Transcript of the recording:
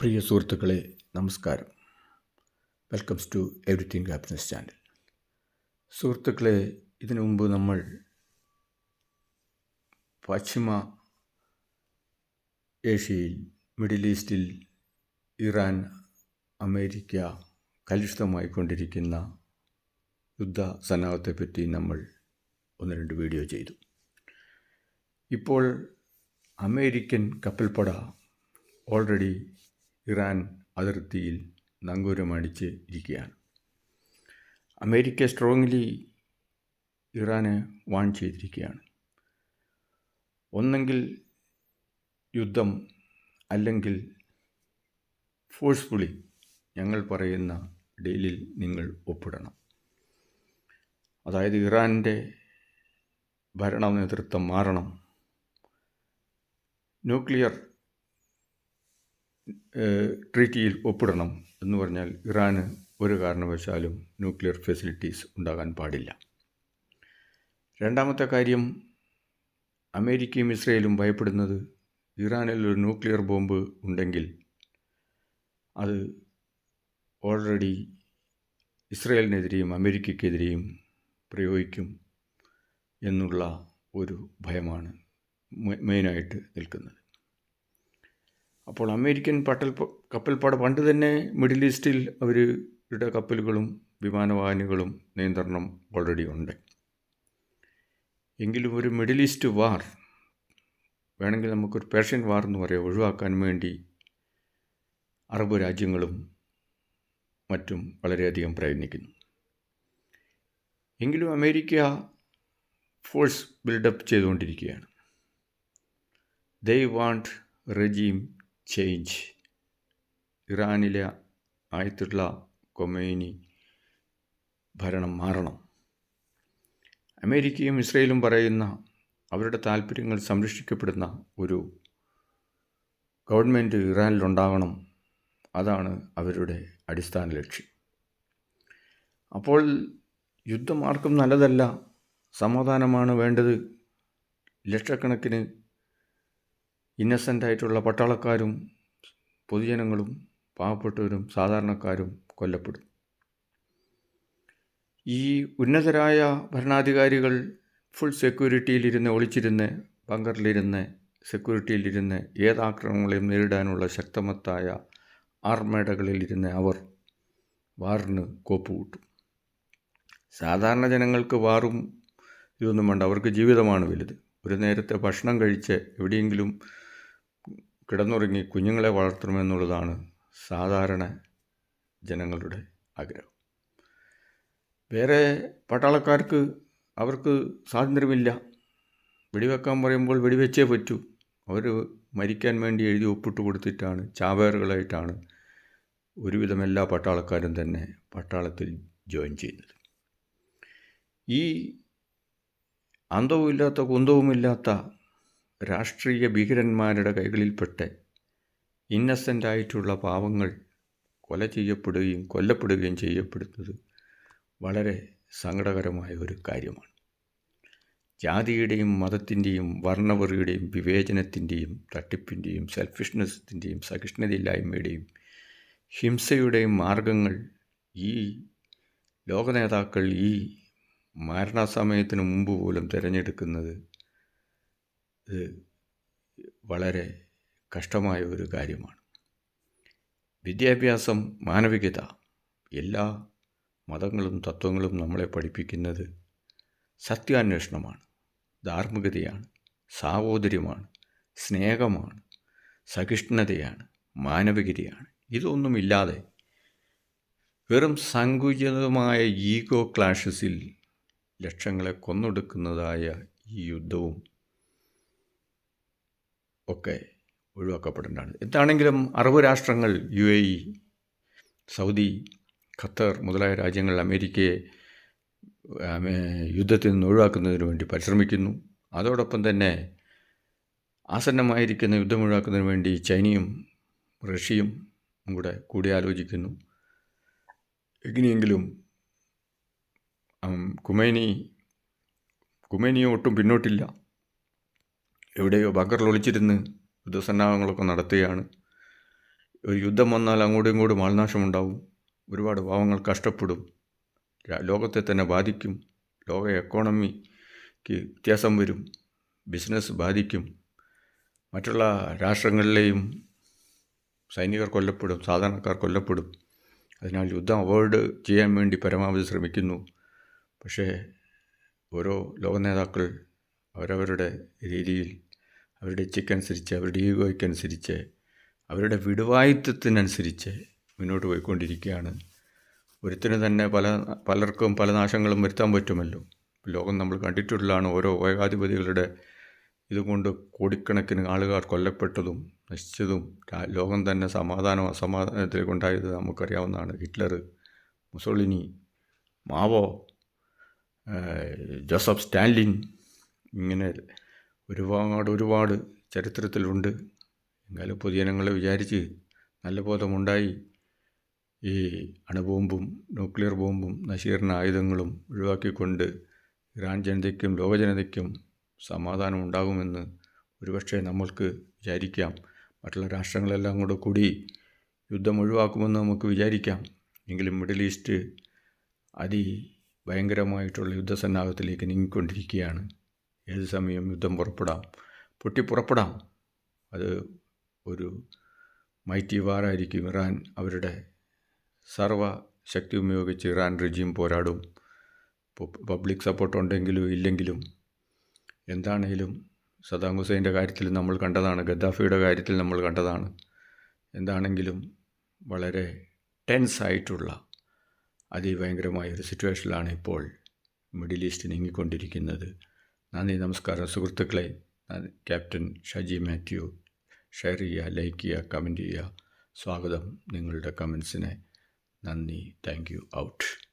പ്രിയ സുഹൃത്തുക്കളെ നമസ്കാരം. Welcomes to everything happiness channel സുഹൃത്തുക്കളെ ഇതിനു മുമ്പ് നമ്മൾ പശ്ചിമ ഏഷ്യയിൽ മിഡിൽ ഈസ്റ്റിൽ ഇറാൻ അമേരിക്ക കലുഷിതമായിക്കൊണ്ടിരിക്കുന്ന യുദ്ധ സന്നാഹത്തെപ്പറ്റി നമ്മൾ ഒന്ന് രണ്ട് വീഡിയോ ചെയ്തു. ഇപ്പോൾ അമേരിക്കൻ കപ്പൽപ്പട ഓൾറെഡി ഇറാൻ അതിർത്തിയിൽ നങ്കൂരമടിച്ച് ഇരിക്കുകയാണ്. അമേരിക്ക സ്ട്രോങ്ലി ഇറാനെ വാൺ ചെയ്തിരിക്കുകയാണ്. ഒന്നെങ്കിൽ യുദ്ധം അല്ലെങ്കിൽ ഫോഴ്സ്ഫുള്ളി ഞങ്ങൾ പറയുന്ന ഡീലിൽ നിങ്ങൾ ഒപ്പിടണം. അതായത് ഇറാന്റെ ഭരണ നേതൃത്വം മാറണം. ന്യൂക്ലിയർ ട്രീറ്റിയിൽ ഒപ്പിടണം എന്ന് പറഞ്ഞാൽ ഇറാന് ഒരു കാരണവശാലും ന്യൂക്ലിയർ ഫെസിലിറ്റീസ് ഉണ്ടാകാൻ പാടില്ല. രണ്ടാമത്തെ കാര്യം അമേരിക്കയും ഇസ്രയേലും ഭയപ്പെടുന്നത് ഇറാനിൽ ഒരു ന്യൂക്ലിയർ ബോംബ് ഉണ്ടെങ്കിൽ അത് ഓൾറെഡി ഇസ്രയേലിനെതിരെയും അമേരിക്കയ്ക്കെതിരെയും പ്രയോഗിക്കും എന്നുള്ള ഒരു ഭയമാണ് മെയിനായിട്ട് നിൽക്കുന്നത്. അപ്പോൾ അമേരിക്കൻ പട്ടൽ കപ്പൽപ്പട പണ്ട് തന്നെ മിഡിൽ ഈസ്റ്റിൽ അവരുടെ കപ്പലുകളും വിമാനവാഹിനികളും നിയന്ത്രണം ഓൾറെഡി ഉണ്ട്. എങ്കിലും ഒരു മിഡിൽ ഈസ്റ്റ് വാർ വേണമെങ്കിൽ നമുക്കൊരു പേർഷ്യൻ വാർ എന്ന് പറയാം ഒഴിവാക്കാൻ വേണ്ടി അറബ് രാജ്യങ്ങളും മറ്റും വളരെയധികം പ്രയത്നിക്കുന്നു. എങ്കിലും അമേരിക്ക ഫോഴ്സ് ബിൽഡപ്പ് ചെയ്തുകൊണ്ടിരിക്കുകയാണ്. They want regime change. ഇറാനിലെ ആയത്തുള്ള കൊമേനി ഭരണം മാറണം. അമേരിക്കയും ഇസ്രയേലും പറയുന്ന അവരുടെ താല്പര്യങ്ങൾ സംരക്ഷിക്കപ്പെടുന്ന ഒരു ഗവൺമെന്റ് ഇറാനിലുണ്ടാകണം. അതാണ് അവരുടെ അടിസ്ഥാന ലക്ഷ്യം. അപ്പോൾ യുദ്ധം ആർക്കും നല്ലതല്ല സമാധാനമാണ് വേണ്ടത് ലക്ഷക്കണക്കിന് ഇന്നസെന്റ് ആയിട്ടുള്ള പട്ടാളക്കാരും പൊതുജനങ്ങളും പാവപ്പെട്ടവരും സാധാരണക്കാരും കൊല്ലപ്പെടും. ഈ ഉന്നതരായ ഭരണാധികാരികൾ ഫുൾ സെക്യൂരിറ്റിയിലിരുന്ന് ഒളിച്ചിരുന്ന് ബങ്കറിലിരുന്ന് സെക്യൂരിറ്റിയിലിരുന്ന് ഏത് ആക്രമണങ്ങളെയും നേരിടാനുള്ള ശക്തമത്തായ ആർമേഡകളിലിരുന്ന് അവർ വാറിന് കോപ്പുകൂട്ടും സാധാരണ ജനങ്ങൾക്ക് വാറും ഇതൊന്നും വേണ്ട അവർക്ക് ജീവിതമാണ് വലുത്. ഒരു നേരത്തെ ഭക്ഷണം കഴിച്ച് എവിടെയെങ്കിലും കിടന്നുറങ്ങി കുഞ്ഞുങ്ങളെ വളർത്തണമെന്നുള്ളതാണ് സാധാരണ ജനങ്ങളുടെ ആഗ്രഹം. വേറെ പട്ടാളക്കാർക്ക് അവർക്ക് സ്വാതന്ത്ര്യമില്ല. വെടിവെക്കാൻ പറയുമ്പോൾ വെടിവെച്ചേ പറ്റൂ. അവർ മരിക്കാൻ വേണ്ടി എഴുതി ഒപ്പിട്ട് കൊടുത്തിട്ടാണ് ചാവേറുകളായിട്ടാണ് ഒരുവിധം എല്ലാ പട്ടാളക്കാരും തന്നെ പട്ടാളത്തിൽ ജോയിൻ ചെയ്യുന്നത്. ഈ അന്തവുമില്ലാത്ത കുന്തവുമില്ലാത്ത രാഷ്ട്രീയ ഭീകരന്മാരുടെ കൈകളിൽപ്പെട്ട് ഇന്നസെന്റായിട്ടുള്ള പാവങ്ങൾ കൊല ചെയ്യപ്പെടുകയും കൊല്ലപ്പെടുകയും ചെയ്യപ്പെടുന്നത് വളരെ സങ്കടകരമായ ഒരു കാര്യമാണ്. ജാതിയുടെയും മതത്തിന്റെയും വർണവറിയുടെയും വിവേചനത്തിന്റെയും തട്ടിപ്പിന്റെയും സെൽഫിഷ്നെസ്സിന്റെയും സഹിഷ്ണുതയില്ലായ്മയുടെയും ഹിംസയുടെയും മാർഗങ്ങൾ ഈ ലോകനേതാക്കൾ ഈ മരണസമയത്തിന് മുമ്പ് പോലും തിരഞ്ഞെടുക്കുന്നത് ഇത് വളരെ കഷ്ടമായ ഒരു കാര്യമാണ്. വിദ്യാഭ്യാസം മാനവികത എല്ലാ മതങ്ങളും തത്വങ്ങളും നമ്മളെ പഠിപ്പിക്കുന്നത് സത്യാന്വേഷണമാണ്. ധാർമ്മികതയാണ് സാഹോദര്യമാണ് സ്നേഹമാണ് സഹിഷ്ണുതയാണ് മാനവികതയാണ്. ഇതൊന്നുമില്ലാതെ വെറും സങ്കുചിതമായ ഈഗോ ക്ലാഷസിൽ ലക്ഷങ്ങളെ കൊന്നൊടുക്കുന്നതായ ഈ യുദ്ധവും ഒക്കെ ഒഴിവാക്കപ്പെടേണ്ടതാണ്. എന്താണെങ്കിലും അറബ് രാഷ്ട്രങ്ങൾ U A E Saudi Qatar മുതലായ രാജ്യങ്ങൾ അമേരിക്കയെ യുദ്ധത്തിൽ നിന്ന് ഒഴിവാക്കുന്നതിന് വേണ്ടി പരിശ്രമിക്കുന്നു. അതോടൊപ്പം തന്നെ ആസന്നമായിരിക്കുന്ന യുദ്ധം ഒഴിവാക്കുന്നതിന് വേണ്ടി ചൈനയും റഷ്യയും കൂടെ കൂടിയാലോചിക്കുന്നു. എങ്ങനെയെങ്കിലും കുമേനി കുമേനിയോ ഒട്ടും പിന്നോട്ടില്ല. എവിടെയോ ബങ്കറിൽ ഒളിച്ചിരുന്ന് യുദ്ധസന്നാഹങ്ങളൊക്കെ നടത്തുകയാണ്. ഒരു യുദ്ധം വന്നാൽ അങ്ങോട്ടും ഇങ്ങോട്ടും ആൾനാശമുണ്ടാവും. ഒരുപാട് പാവങ്ങൾ കഷ്ടപ്പെടും. ലോകത്തെ തന്നെ ബാധിക്കും. ലോക എക്കോണമിക്ക് വ്യത്യാസം വരും. ബിസിനസ് ബാധിക്കും. മറ്റുള്ള രാഷ്ട്രങ്ങളിലെയും സൈനികർ കൊല്ലപ്പെടും സാധാരണക്കാർ കൊല്ലപ്പെടും. അതിനാൽ യുദ്ധം അവോയ്ഡ് ചെയ്യാൻ വേണ്ടി പരമാവധി ശ്രമിക്കുന്നു. പക്ഷേ ഓരോ ലോക നേതാക്കൾ അവരവരുടെ രീതിയിൽ അവരുടെ ഇച്ഛയ്ക്കനുസരിച്ച് അവരുടെ ഈഗോയ്ക്കനുസരിച്ച് അവരുടെ വിടുവായുത്വത്തിനനുസരിച്ച് മുന്നോട്ട് പോയിക്കൊണ്ടിരിക്കുകയാണ്. ഒരുത്തിന് തന്നെ പല പലർക്കും പല നാശങ്ങളും വരുത്താൻ പറ്റുമല്ലോ. ലോകം നമ്മൾ കണ്ടിട്ടുള്ളതാണ് ഓരോ ഏകാധിപതികളുടെ ഇതുകൊണ്ട് കോടിക്കണക്കിന് ആളുകാർ കൊല്ലപ്പെട്ടതും നശിച്ചതും ലോകം തന്നെ സമാധാനം അസമാധാനത്തിലേക്കുണ്ടായത് നമുക്കറിയാവുന്നതാണ്. Hitler Mussolini Mao Joseph Stalin ഇങ്ങനെ ഒരുപാട് ഒരുപാട് ചരിത്രത്തിലുണ്ട്. എങ്കിലും പൊതുജനങ്ങളെ വിചാരിച്ച് നല്ല ബോധമുണ്ടായി. ഈ അണുബോംബും ന്യൂക്ലിയർ ബോംബും നശീകരണ ആയുധങ്ങളും ഒഴിവാക്കിക്കൊണ്ട് ഇറാൻ ജനതയ്ക്കും ലോകജനതയ്ക്കും സമാധാനം ഉണ്ടാകുമെന്ന് ഒരുപക്ഷെ നമ്മൾക്ക് വിചാരിക്കാം. മറ്റുള്ള രാഷ്ട്രങ്ങളെല്ലാം കൂടെ കൂടി യുദ്ധം ഒഴിവാക്കുമെന്ന് നമുക്ക് വിചാരിക്കാം. എങ്കിലും മിഡിൽ ഈസ്റ്റ് അതി ഭയങ്കരമായിട്ടുള്ള യുദ്ധസന്നാഹത്തിലേക്ക് നീങ്ങിക്കൊണ്ടിരിക്കുകയാണ്. ഏത് സമയം യുദ്ധം പുറപ്പെടാം? പൊട്ടിപ്പുറപ്പെടാം അത് ഒരു മൈറ്റി വാറായിരിക്കും ഇറാൻ അവരുടെ സർവ ശക്തി ഉപയോഗിച്ച് ഇറാൻ റെജീം പോരാടും. പബ്ലിക് സപ്പോർട്ട് ഉണ്ടെങ്കിലും ഇല്ലെങ്കിലും എന്താണേലും സദാം ഹുസൈന്റെ കാര്യത്തിൽ നമ്മൾ കണ്ടതാണ് ഗദ്ദാഫിയുടെ കാര്യത്തിൽ നമ്മൾ കണ്ടതാണ്. എന്താണെങ്കിലും വളരെ ടെൻസ് ആയിട്ടുള്ള അതിഭയങ്കരമായ ഒരു സിറ്റുവേഷനിലാണ് ഇപ്പോൾ മിഡിൽ ഈസ്റ്റ് നീങ്ങിക്കൊണ്ടിരിക്കുന്നത്. നന്ദി നമസ്കാരം. സുഹൃത്തുക്കളെ. ക്യാപ്റ്റൻ ഷജി മാത്യു. ഷെയർ ചെയ്യുക ലൈക്ക് ചെയ്യുക കമന്റ് ചെയ്യുക. സ്വാഗതം. നിങ്ങളുടെ കമൻസിനെ നന്ദി. Thank you. ഔട്ട്.